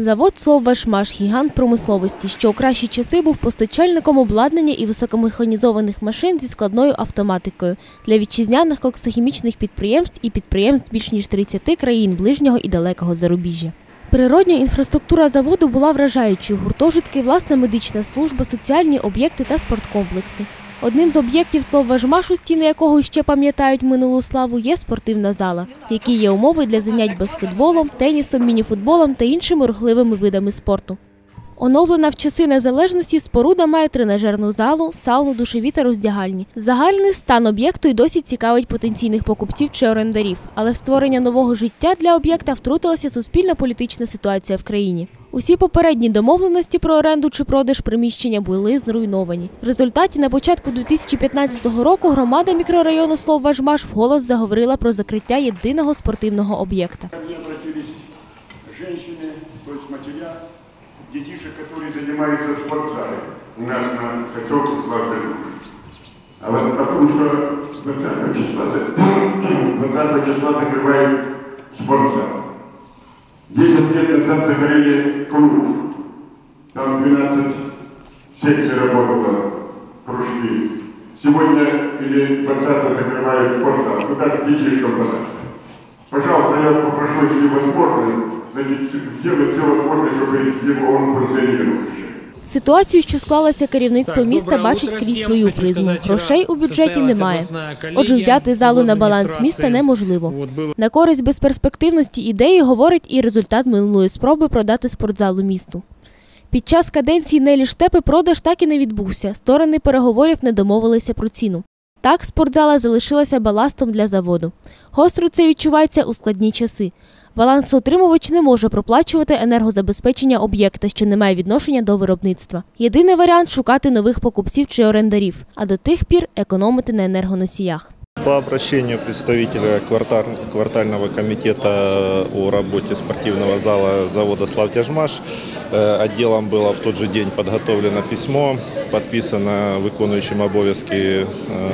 Завод «Соввашмаш» – гігант промисловості, що у кращі часи був постачальником обладнання і високомеханізованих машин зі складною автоматикою для вітчизняних коксохімічних підприємств і підприємств більш ніж 30 країн ближнього і далекого зарубіжжя. Природня інфраструктура заводу була вражаючою. Гуртожитки, власна медична служба, соціальні об'єкти та спорткомплекси. Одним з об'єктів «Словважмашу», стіни якого ще пам'ятають минулу славу, є спортивна зала, які є умови для занять баскетболом, тенісом, мініфутболом та іншими рухливими видами спорту. Оновлена в часи незалежності споруда має тренажерну залу, сауну, душові та роздягальні. Загальний стан об'єкту й досі цікавить потенційних покупців чи орендарів, але в створення нового життя для об'єкта втрутилася суспільна політична ситуація в країні. Усі попередні домовленості про оренду чи продаж приміщення були зруйновані. В результаті на початку 2015 року громада мікрорайону Словважмаш вголос заговорила про закриття єдиного спортивного об'єкта. Ко обратились женщины, то есть детишек, которые занимаются в спортзале у нас на поселке Славянка. А вот потому что 20 числа, за- 20 числа закрывают спортзал. 10 лет назад закрыли клуб. Там 12 секций работало, кружки. Сегодня или 20 закрывают спортзал. Куда же детишкам податься? Пожалуйста, я вас попрошу, если возможно, значит, сделать все возможное, чтобы он функционировал еще. Ситуацію, що склалася керівництво Так, міста, бачить утро крізь свою призму. Грошей у бюджеті немає. Отже, взяти залу на баланс міста неможливо. На користь безперспективності ідеї говорить і результат минулої спроби продати спортзалу місту. Під час каденції Нелі Штепи продаж так і не відбувся. Сторони переговорів не домовилися про ціну. Так, спортзала залишилася баластом для заводу. Гостро це відчувається у складні часи. Балансоутримувач не може проплачувати енергозабезпечення об'єкта, що не має відношення до виробництва. Єдиний варіант шукати нових покупців чи орендарів, а до тих пір економити на енергоносіях. По обращению представителя квартального комитета о работе спортивного зала завода «Славтяжмаш» э, отделом было в тот же день подготовлено письмо, подписано выполняющим обовязки э,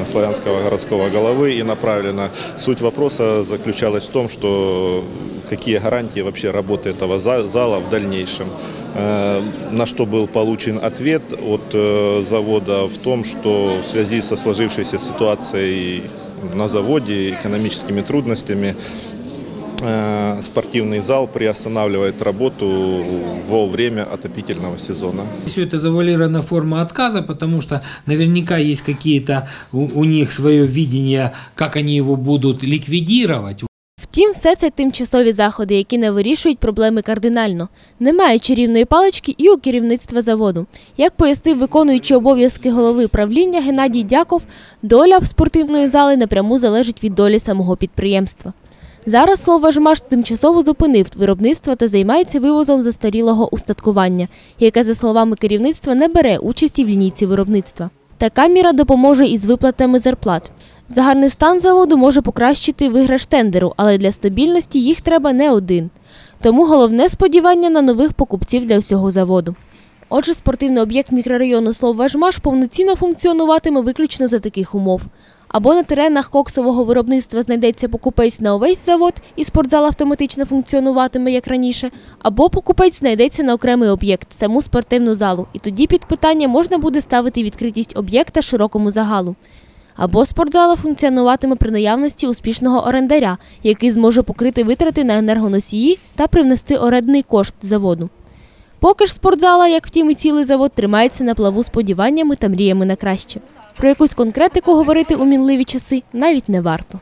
славянского городского головы и направлено. Суть вопроса заключалась в том, что какие гарантии вообще работы этого за- зала в дальнейшем. Э, На что был получен ответ от завода в том, что в связи со сложившейся ситуацией на заводе, экономическими трудностями, э, спортивный зал приостанавливает работу во время отопительного сезона. Все это завуалированная форма отказа, потому что наверняка есть какие-то у, у них свое видение, как они его будут ликвидировать. Все це тимчасові заходи, які не вирішують проблеми кардинально. Немає чарівної палички і у керівництва заводу. Як пояснив виконуючий обов'язки голови правління Геннадій Дяков, доля спортивної зали напряму залежить від долі самого підприємства. Зараз слово «Жмаш» тимчасово зупинив виробництво та займається вивозом застарілого устаткування, яке, за словами керівництва, не бере участі в лінійці виробництва. Така міра допоможе із виплатами зарплат. Загальний стан заводу може покращити виграш тендеру, але для стабільності їх треба не один. Тому головне сподівання на нових покупців для всього заводу. Отже, спортивний об'єкт мікрорайону Словважмаш повноцінно функціонуватиме виключно за таких умов. Або на теренах коксового виробництва знайдеться покупець на увесь завод і спортзал автоматично функціонуватиме як раніше, або покупець знайдеться на окремий об'єкт, саму спортивну залу, і тоді під питання можна буде ставити відкритість об'єкта широкому загалу. Або спортзала функціонуватиме при наявності успішного орендаря, який зможе покрити витрати на енергоносії та привнести орендний кошт заводу. Поки ж спортзала, як втім і цілий завод, тримається на плаву сподіваннями та мріями на краще. Про якусь конкретику говорити у мінливі часи навіть не варто.